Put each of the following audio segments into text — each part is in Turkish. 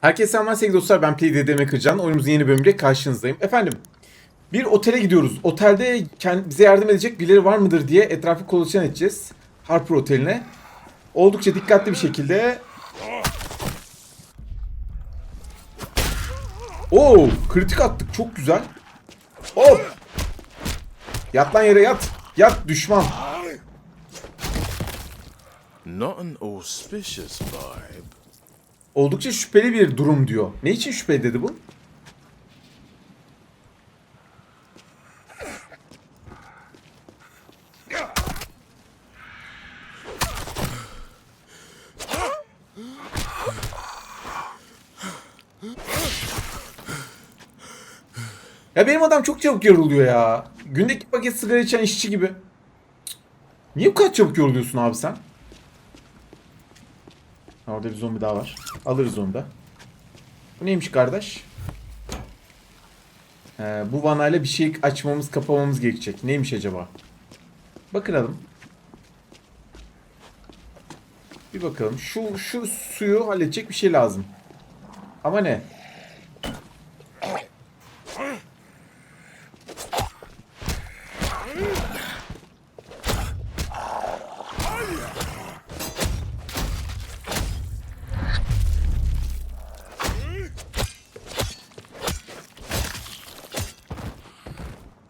Herkese selamlar sevgili dostlar. Ben Play Dedeme Kırcan. Oyunumuzun yeni bölümüyle karşınızdayım. Efendim, bir otele gidiyoruz. Otelde bize yardım edecek birileri var mıdır diye etrafı kolaçan edeceğiz. Harper Oteli'ne. Oldukça dikkatli bir şekilde... Oo, kritik attık. Çok güzel. Hop! Yat lan yere yat. Yat düşman. Not an auspicious vibe. Oldukça şüpheli bir durum diyor. Ne için şüpheli dedi bu? Ya benim adam çok çabuk yoruluyor ya. Günde iki paket sigara içen işçi gibi. Niye bu kadar çabuk yoruluyorsun abi sen? Orada bir zombi daha var. Alırız onu da. Bu neymiş kardeş? He, bu vanayla bir şey açmamız kapamamız gerekecek. Neymiş acaba? Bakalım. Bir bakalım. Şu şu suyu halledecek bir şey lazım. Ama ne?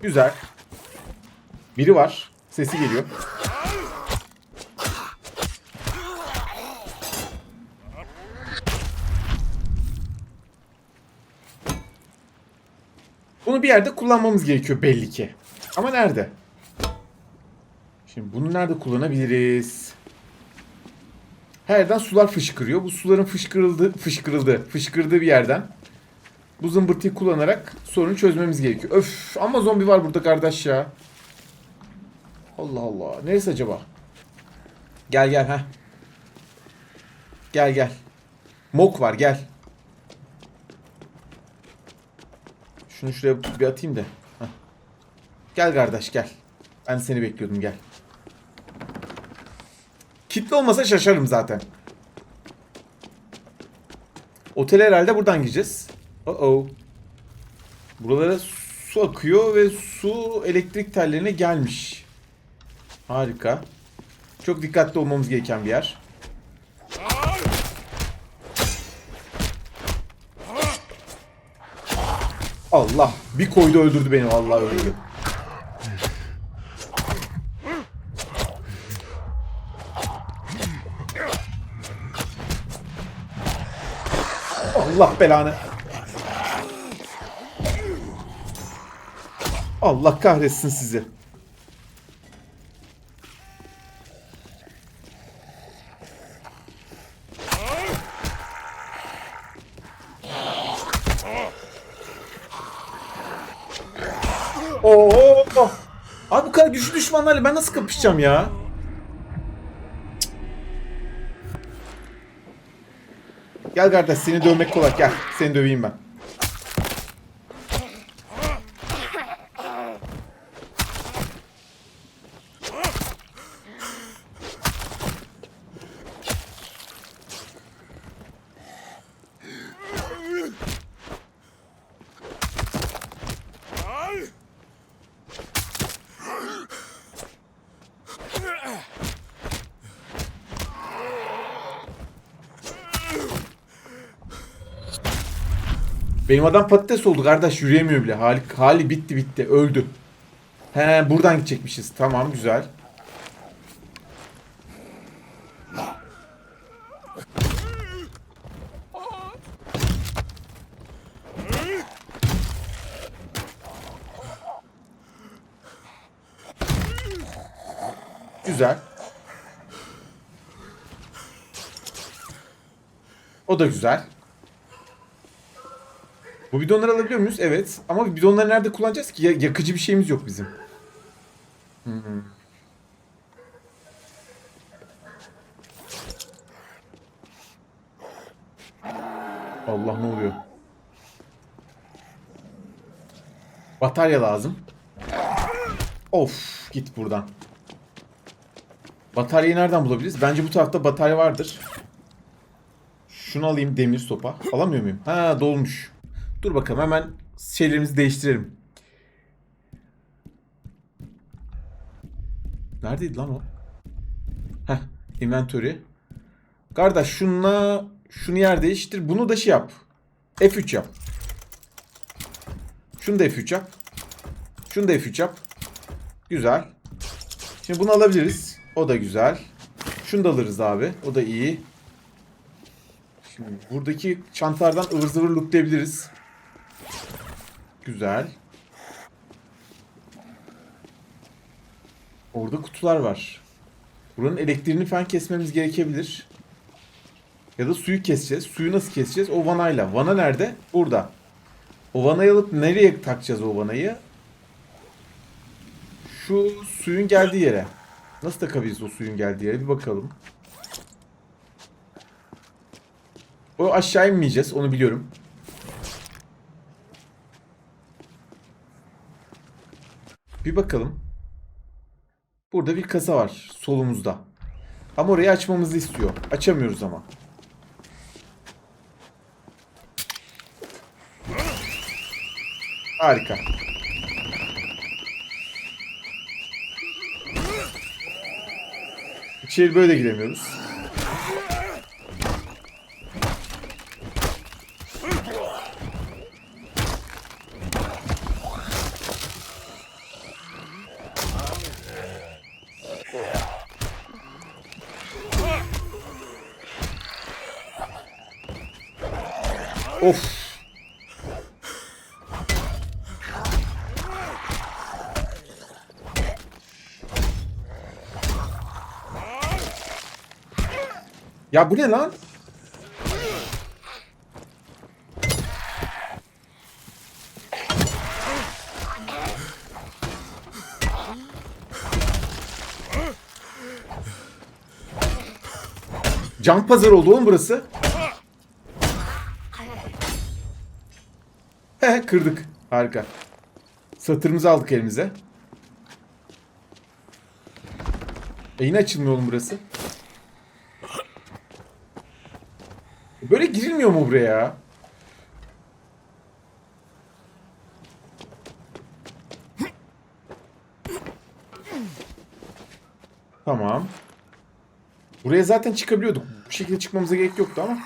Güzel. Biri var. Sesi geliyor. Bunu bir yerde kullanmamız gerekiyor belli ki. Ama nerede? Şimdi bunu nerede kullanabiliriz? Her yerden sular fışkırıyor. Bu suların fışkırıldı, fışkırıldı, fışkırdığı bir yerden bu zımbırtıyı kullanarak sorunu çözmemiz gerekiyor. Öf ama zombi var burada kardeş ya. Allah Allah. Neresi acaba? Gel gel ha. Gel gel. Mok var gel. Şunu şuraya bir atayım da. Heh. Gel kardeş gel. Ben seni bekliyordum gel. Kitle olmasa şaşarım zaten. Otel herhalde buradan gideceğiz. Uh oh. Buralara su akıyor ve su elektrik tellerine gelmiş. Harika. Çok dikkatli olmamız gereken bir yer. Allah bir koydu öldürdü beni vallahi öldürdü. Allah belanı. Allah kahretsin sizi. Oo! Abi bu kadar güçlü düşmanlarla ben nasıl kapışacağım ya? Gel kardeş seni dövmek kolay gel. Seni döveyim ben. Benim adam patates oldu kardeş yürüyemiyor bile. Hali, hali bitti bitti öldü. He buradan gidecekmişiz. Tamam güzel. Güzel. O da güzel. Bu bidonları alabiliyor muyuz? Evet. Ama bidonları nerede kullanacağız ki? Ya- yakıcı bir şeyimiz yok bizim. Hmm. Allah ne oluyor? Batarya lazım. Of git buradan. Bataryayı nereden bulabiliriz? Bence bu tarafta batarya vardır. Şunu alayım demir sopa. Alamıyor muyum? Ha dolmuş. Dur bakalım hemen şeylerimizi değiştirelim. Neredeydi lan o? Heh, inventory. Kardeş şunla şunu yer değiştir. Bunu da şey yap. F3 yap. Şunu da F3 yap. Şunu da F3 yap. Güzel. Şimdi bunu alabiliriz. O da güzel. Şunu da alırız abi. O da iyi. Şimdi buradaki çantalardan ıvır zıvır lootlayabiliriz. Güzel. Orada kutular var. Buranın elektriğini falan kesmemiz gerekebilir. Ya da suyu keseceğiz. Suyu nasıl keseceğiz? O vanayla. Vana nerede? Burada. O vanayı alıp nereye takacağız o vanayı? Şu suyun geldiği yere. Nasıl takabiliriz o suyun geldiği yere? Bir bakalım. O aşağı inmeyeceğiz. Onu biliyorum. Bir bakalım. Burada bir kasa var solumuzda. Ama orayı açmamızı istiyor. Açamıyoruz ama. Harika. İçeri böyle giremiyoruz. Ya bu ne lan? Can pazarı oldu oğlum burası. He kırdık. Harika. Satırımızı aldık elimize. E yine açılmıyor oğlum burası. Böyle girilmiyor mu buraya? Tamam. Buraya zaten çıkabiliyorduk. Bu şekilde çıkmamıza gerek yoktu ama.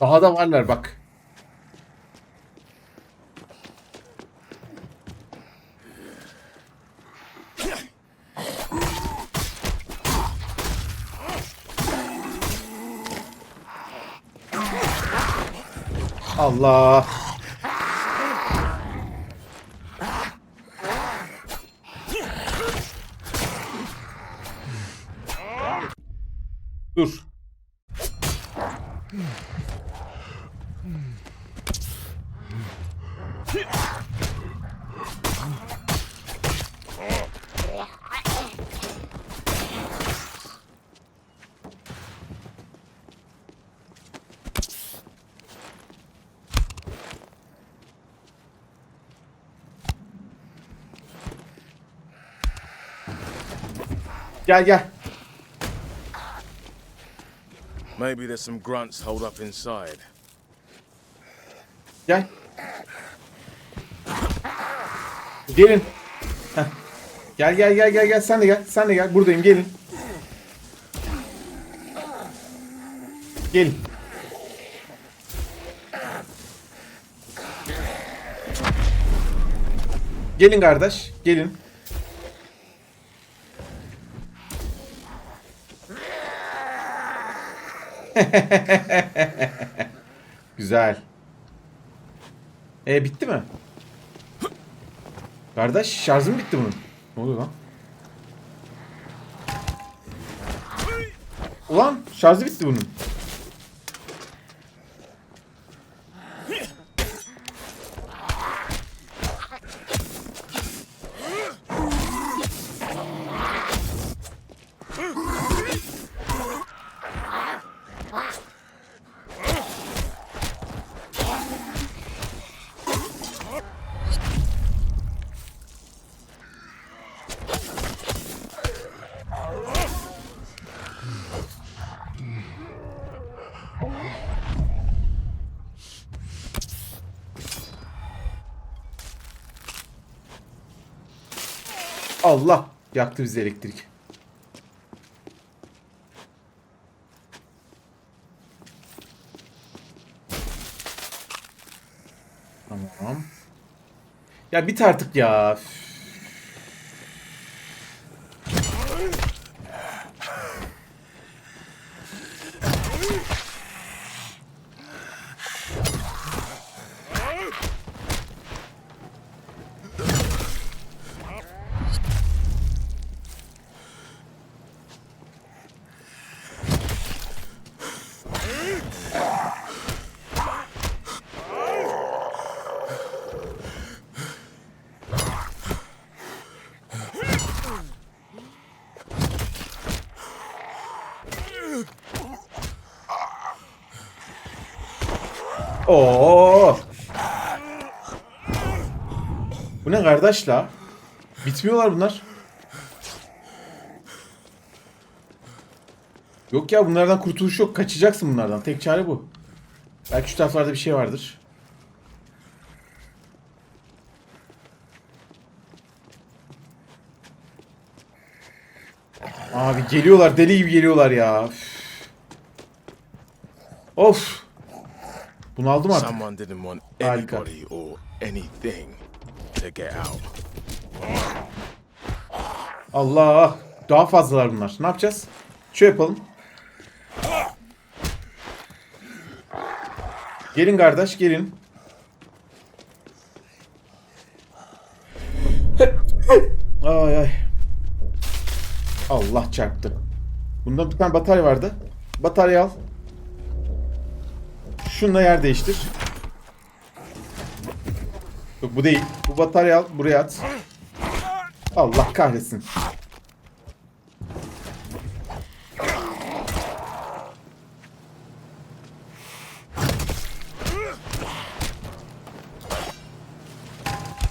Daha da varlar bak. Allah. Dur. Gel gel. Maybe there's some grunts holed up inside. Gel. Gelin. Gel gel gel gel gel sen de gel. Sen de gel. Buradayım gelin. Gelin. Gelin kardeş. Gelin. Güzel. E bitti mi? Kardeş şarjım bitti bunun. Ne oluyor lan? Ulan şarjı bitti bunun. Allah yaktı bizi elektrik. Tamam. Ya bit artık ya. Üf. Oo. Bu ne kardeş la? Bitmiyorlar bunlar. Yok ya bunlardan kurtuluş yok. Kaçacaksın bunlardan. Tek çare bu. Belki şu taraflarda bir şey vardır. Abi geliyorlar. Deli gibi geliyorlar ya. Üf. Of. Bunu aldım artık. Harika. Allah. Daha fazlalar bunlar. Ne yapacağız? Şöyle yapalım. Gelin kardeş gelin. Ay ay. Allah çarptı. Bunda bir tane batarya vardı. Batarya al. Şununla yer değiştir. Yok bu değil. Bu batarya al. Buraya at. Allah kahretsin.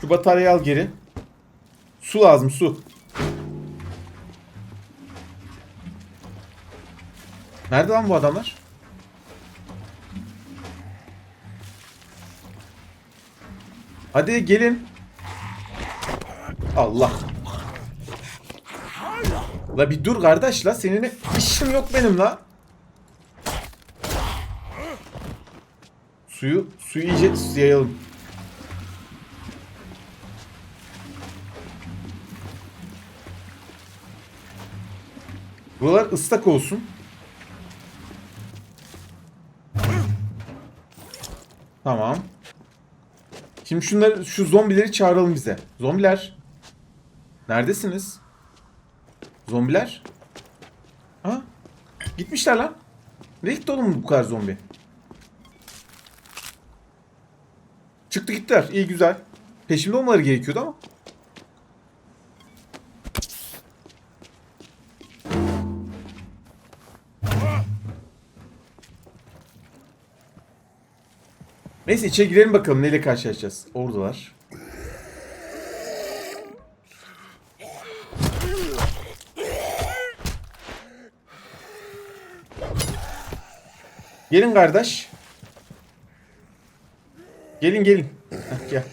Şu bataryayı al geri. Su lazım su. Nerede lan bu adamlar? Hadi gelin. Allah. La bir dur kardeş la seninle işim yok benim la. Suyu suyu iyice yayalım. Buralar ıslak olsun. Tamam. Şimdi şunları şu zombileri çağıralım bize. Zombiler. Neredesiniz? Zombiler? Ha? Gitmişler lan. Nereye gitti oğlum bu kadar zombi? Çıktı gittiler. İyi güzel. Peşimde olmaları gerekiyordu ama. Neyse girelim bakalım neyle karşılaşacağız. Oradalar. Gelin kardeş. Gelin gelin. Heh, gel.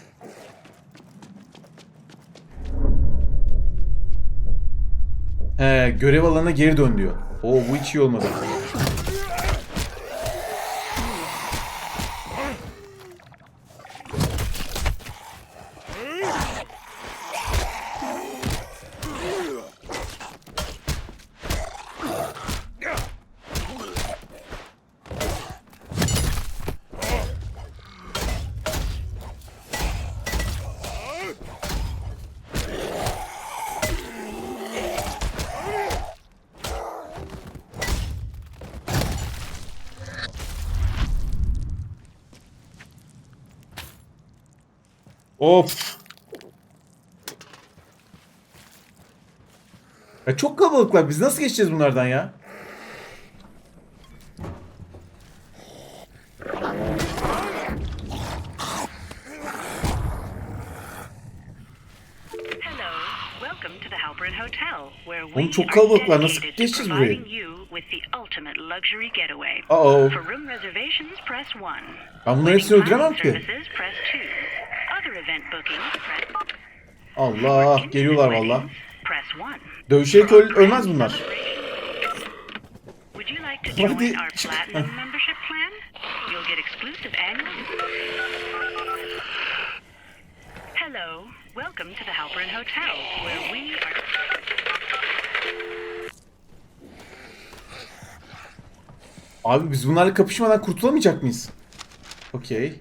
He, görev alanına geri dön diyor. Oo bu hiç iyi olmadı. Of. Ya çok kalabalıklar. Biz nasıl geçeceğiz bunlardan ya? Hello, welcome to the Halperin Hotel, where Oğlum we çok kalabalıklar. Nasıl geçeceğiz burayı? providing you with the ultimate luxury getaway. Uh-oh. For room reservations, press 1. Ben bunların hepsini öldüremem ki. Allah geliyorlar valla. Press 1. Dövüşerek öl- ölmez bunlar. Hadi çık. Hello, welcome to the Halperin Hotel, where we are. Abi biz bunlarla kapışmadan kurtulamayacak mıyız? Okey.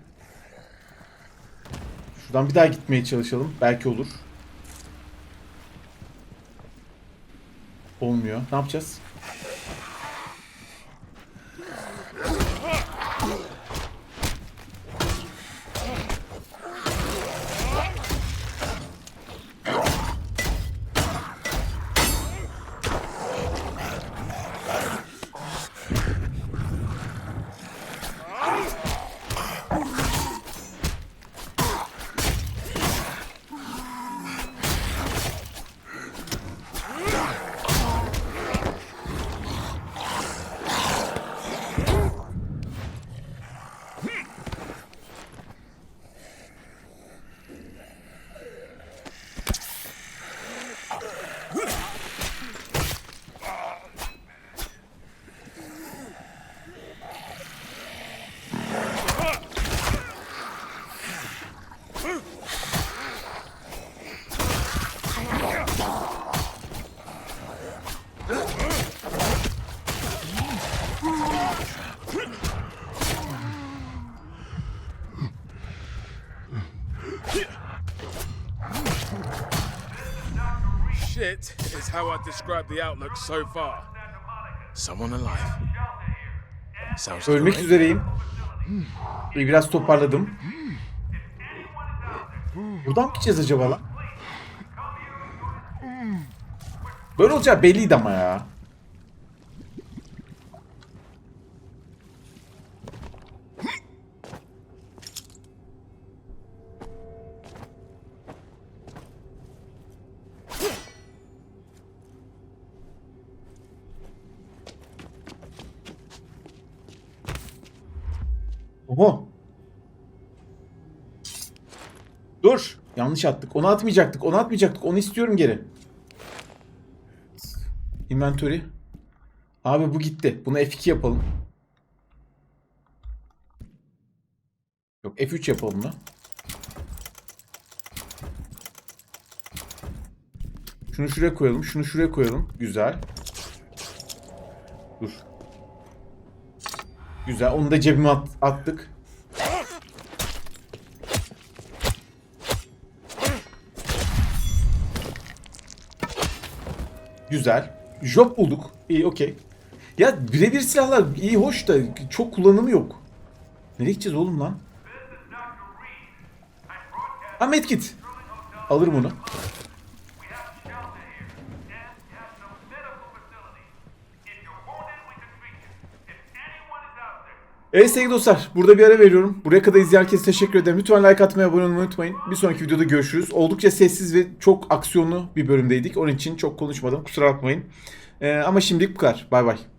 Şuradan bir daha gitmeye çalışalım. Belki olur. Olmuyor. Ne yapacağız? İs how I describe the outlook so far. Someone alive. Sounds Ölmek üzereyim. İyi, Biraz toparladım. Buradan mı gideceğiz acaba lan? Böyle olacağı belliydi ama ya. Oho. Dur. Yanlış attık. Onu atmayacaktık. Onu atmayacaktık. Onu istiyorum geri. Inventory. Abi bu gitti. Bunu F2 yapalım. Yok F3 yapalım da. Şunu şuraya koyalım. Şunu şuraya koyalım. Güzel. Dur. Güzel. Onu da cebime at- attık. Güzel. Job bulduk. İyi okey. Ya birebir silahlar iyi hoş da çok kullanımı yok. Nereye gideceğiz oğlum lan? Ha medkit. Alırım onu. Evet sevgili dostlar burada bir ara veriyorum. Buraya kadar izleyen herkese teşekkür ederim. Lütfen like atmayı, abone olmayı unutmayın. Bir sonraki videoda görüşürüz. Oldukça sessiz ve çok aksiyonlu bir bölümdeydik. Onun için çok konuşmadım. Kusura bakmayın. Ee, ama şimdilik bu kadar. Bay bay.